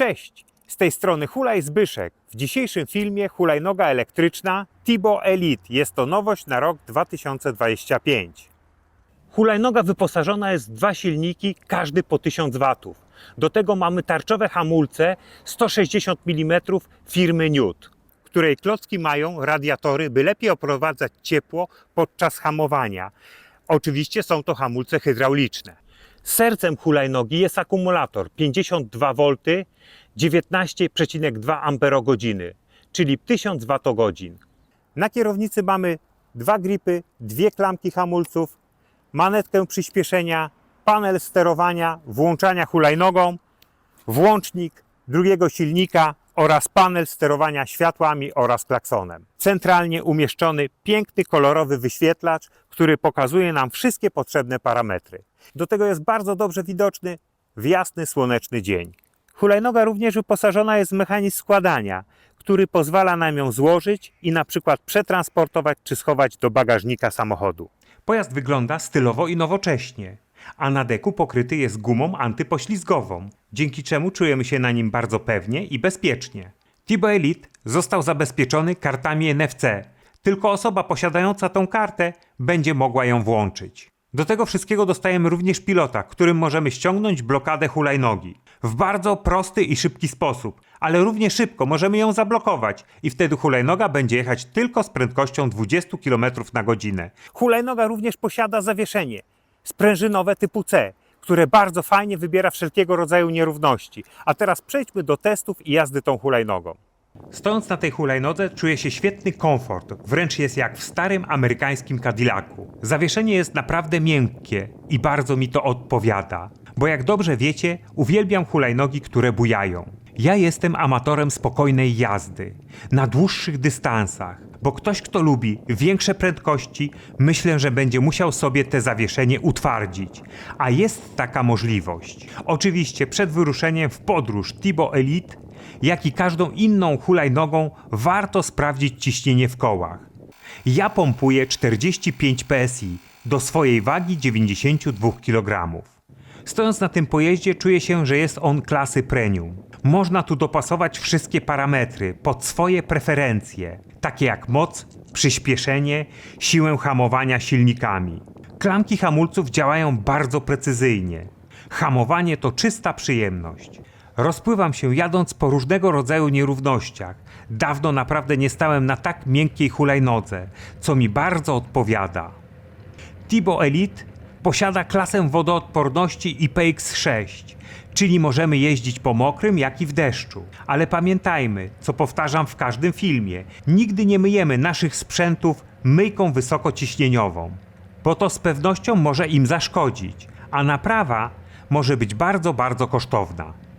Cześć! Z tej strony Hulaj Zbyszek. W dzisiejszym filmie hulajnoga elektryczna Tibo Elite. Jest to nowość na rok 2025. Hulajnoga wyposażona jest w dwa silniki, każdy po 1000 W. Do tego mamy tarczowe hamulce 160 mm firmy Newt, której klocki mają radiatory, by lepiej oprowadzać ciepło podczas hamowania. Oczywiście są to hamulce hydrauliczne. Sercem hulajnogi jest akumulator 52 V 19,2 Ah, czyli 1000 Wh. Na kierownicy mamy dwa gripy, dwie klamki hamulców, manetkę przyspieszenia, panel sterowania, włączania hulajnogą, włącznik drugiego silnika oraz panel sterowania światłami oraz klaksonem. Centralnie umieszczony piękny kolorowy wyświetlacz, który pokazuje nam wszystkie potrzebne parametry. Do tego jest bardzo dobrze widoczny w jasny słoneczny dzień. Hulajnoga również wyposażona jest w mechanizm składania, który pozwala nam ją złożyć i na przykład przetransportować czy schować do bagażnika samochodu. Pojazd wygląda stylowo i nowocześnie, a na deku pokryty jest gumą antypoślizgową, dzięki czemu czujemy się na nim bardzo pewnie i bezpiecznie. Tibo Elite został zabezpieczony kartami NFC. Tylko osoba posiadająca tą kartę będzie mogła ją włączyć. Do tego wszystkiego dostajemy również pilota, którym możemy ściągnąć blokadę hulajnogi. W bardzo prosty i szybki sposób, ale równie szybko możemy ją zablokować i wtedy hulajnoga będzie jechać tylko z prędkością 20 km na godzinę. Hulajnoga również posiada zawieszenie sprężynowe typu C, które bardzo fajnie wybiera wszelkiego rodzaju nierówności. A teraz przejdźmy do testów i jazdy tą hulajnogą. Stojąc na tej hulajnodze czuję się świetny komfort, wręcz jest jak w starym amerykańskim Cadillacu. Zawieszenie jest naprawdę miękkie i bardzo mi to odpowiada, bo jak dobrze wiecie, uwielbiam hulajnogi, które bujają. Ja jestem amatorem spokojnej jazdy, na dłuższych dystansach, bo ktoś, kto lubi większe prędkości, myślę, że będzie musiał sobie te zawieszenie utwardzić, a jest taka możliwość. Oczywiście przed wyruszeniem w podróż Tibo Elite jak i każdą inną hulajnogą, warto sprawdzić ciśnienie w kołach. Ja pompuję 45 PSI do swojej wagi 92 kg. Stojąc na tym pojeździe, czuję się, że jest on klasy premium. Można tu dopasować wszystkie parametry pod swoje preferencje, takie jak moc, przyspieszenie, siłę hamowania silnikami. Klamki hamulców działają bardzo precyzyjnie. Hamowanie to czysta przyjemność. Rozpływam się jadąc po różnego rodzaju nierównościach. Dawno naprawdę nie stałem na tak miękkiej hulajnodze, co mi bardzo odpowiada. Tibo Elite posiada klasę wodoodporności IPX6, czyli możemy jeździć po mokrym jak i w deszczu. Ale pamiętajmy, co powtarzam w każdym filmie, nigdy nie myjemy naszych sprzętów myjką wysokociśnieniową, bo to z pewnością może im zaszkodzić, a naprawa może być bardzo, bardzo kosztowna.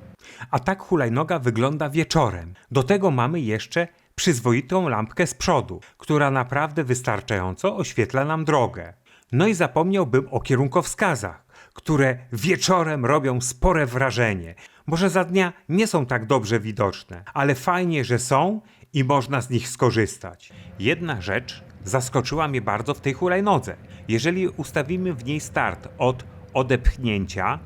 A tak hulajnoga wygląda wieczorem. Do tego mamy jeszcze przyzwoitą lampkę z przodu, która naprawdę wystarczająco oświetla nam drogę. No i zapomniałbym o kierunkowskazach, które wieczorem robią spore wrażenie. Może za dnia nie są tak dobrze widoczne, ale fajnie, że są i można z nich skorzystać. Jedna rzecz zaskoczyła mnie bardzo w tej hulajnodze. Jeżeli ustawimy w niej start od odepchnięcia,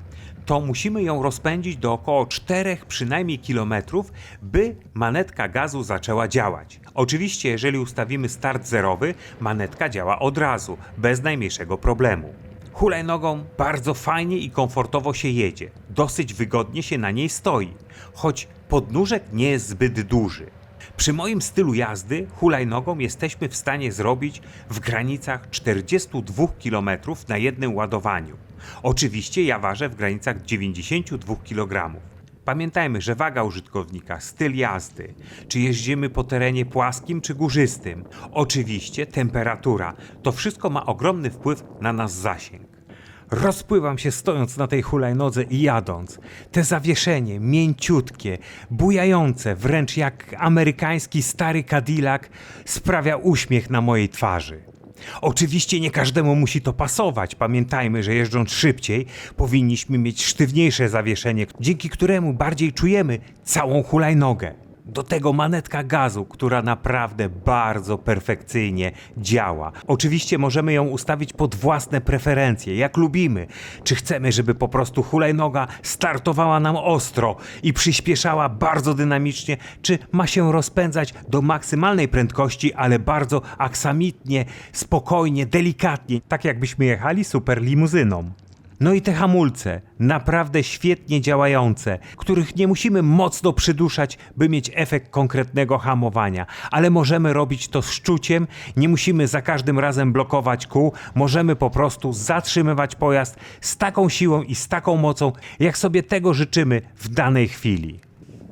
to musimy ją rozpędzić do około 4 przynajmniej kilometrów, by manetka gazu zaczęła działać. Oczywiście, jeżeli ustawimy start zerowy, manetka działa od razu, bez najmniejszego problemu. Hulajnogą bardzo fajnie i komfortowo się jedzie. Dosyć wygodnie się na niej stoi, choć podnóżek nie jest zbyt duży. Przy moim stylu jazdy hulajnogą jesteśmy w stanie zrobić w granicach 42 km na jednym ładowaniu. Oczywiście ja ważę w granicach 92 kg. Pamiętajmy, że waga użytkownika, styl jazdy, czy jeździmy po terenie płaskim czy górzystym, oczywiście temperatura, to wszystko ma ogromny wpływ na nasz zasięg. Rozpływam się stojąc na tej hulajnodze i jadąc. Te zawieszenie, mięciutkie, bujające, wręcz jak amerykański stary Cadillac, sprawia uśmiech na mojej twarzy. Oczywiście nie każdemu musi to pasować. Pamiętajmy, że jeżdżąc szybciej, powinniśmy mieć sztywniejsze zawieszenie, dzięki któremu bardziej czujemy całą hulajnogę. Do tego manetka gazu, która naprawdę bardzo perfekcyjnie działa. Oczywiście możemy ją ustawić pod własne preferencje, jak lubimy. Czy chcemy, żeby po prostu hulajnoga startowała nam ostro i przyspieszała bardzo dynamicznie, czy ma się rozpędzać do maksymalnej prędkości, ale bardzo aksamitnie, spokojnie, delikatnie, tak jakbyśmy jechali super limuzyną. No i te hamulce, naprawdę świetnie działające, których nie musimy mocno przyduszać, by mieć efekt konkretnego hamowania, ale możemy robić to z szczuciem, nie musimy za każdym razem blokować kół, możemy po prostu zatrzymywać pojazd z taką siłą i z taką mocą, jak sobie tego życzymy w danej chwili.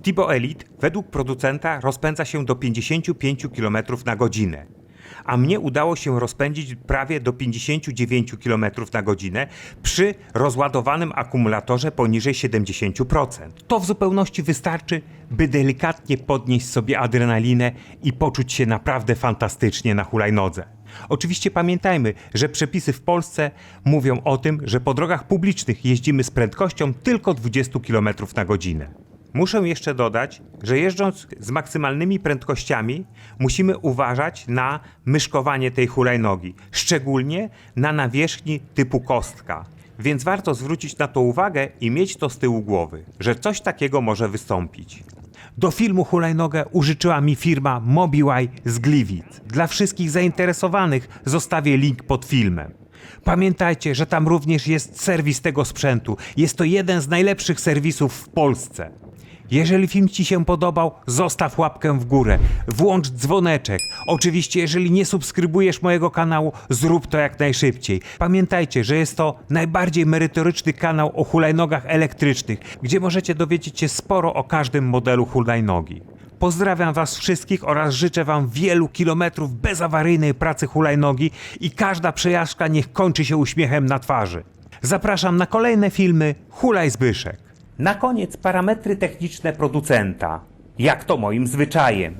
Tibo Elite według producenta rozpędza się do 55 km na godzinę a mnie udało się rozpędzić prawie do 59 km na godzinę przy rozładowanym akumulatorze poniżej 70%. To w zupełności wystarczy, by delikatnie podnieść sobie adrenalinę i poczuć się naprawdę fantastycznie na hulajnodze. Oczywiście pamiętajmy, że przepisy w Polsce mówią o tym, że po drogach publicznych jeździmy z prędkością tylko 20 km na godzinę. Muszę jeszcze dodać, że jeżdżąc z maksymalnymi prędkościami, musimy uważać na myszkowanie tej hulajnogi, szczególnie na nawierzchni typu kostka. Więc warto zwrócić na to uwagę i mieć to z tyłu głowy, że coś takiego może wystąpić. Do filmu Hulajnogę użyczyła mi firma Mobiwaj z Gliwic. Dla wszystkich zainteresowanych zostawię link pod filmem. Pamiętajcie, że tam również jest serwis tego sprzętu. Jest to jeden z najlepszych serwisów w Polsce. Jeżeli film Ci się podobał, zostaw łapkę w górę, włącz dzwoneczek. Oczywiście, jeżeli nie subskrybujesz mojego kanału, zrób to jak najszybciej. Pamiętajcie, że jest to najbardziej merytoryczny kanał o hulajnogach elektrycznych, gdzie możecie dowiedzieć się sporo o każdym modelu hulajnogi. Pozdrawiam Was wszystkich oraz życzę Wam wielu kilometrów bezawaryjnej pracy hulajnogi i każda przejażdżka niech kończy się uśmiechem na twarzy. Zapraszam na kolejne filmy Hulaj Zbyszek. Na koniec parametry techniczne producenta, jak to moim zwyczajem.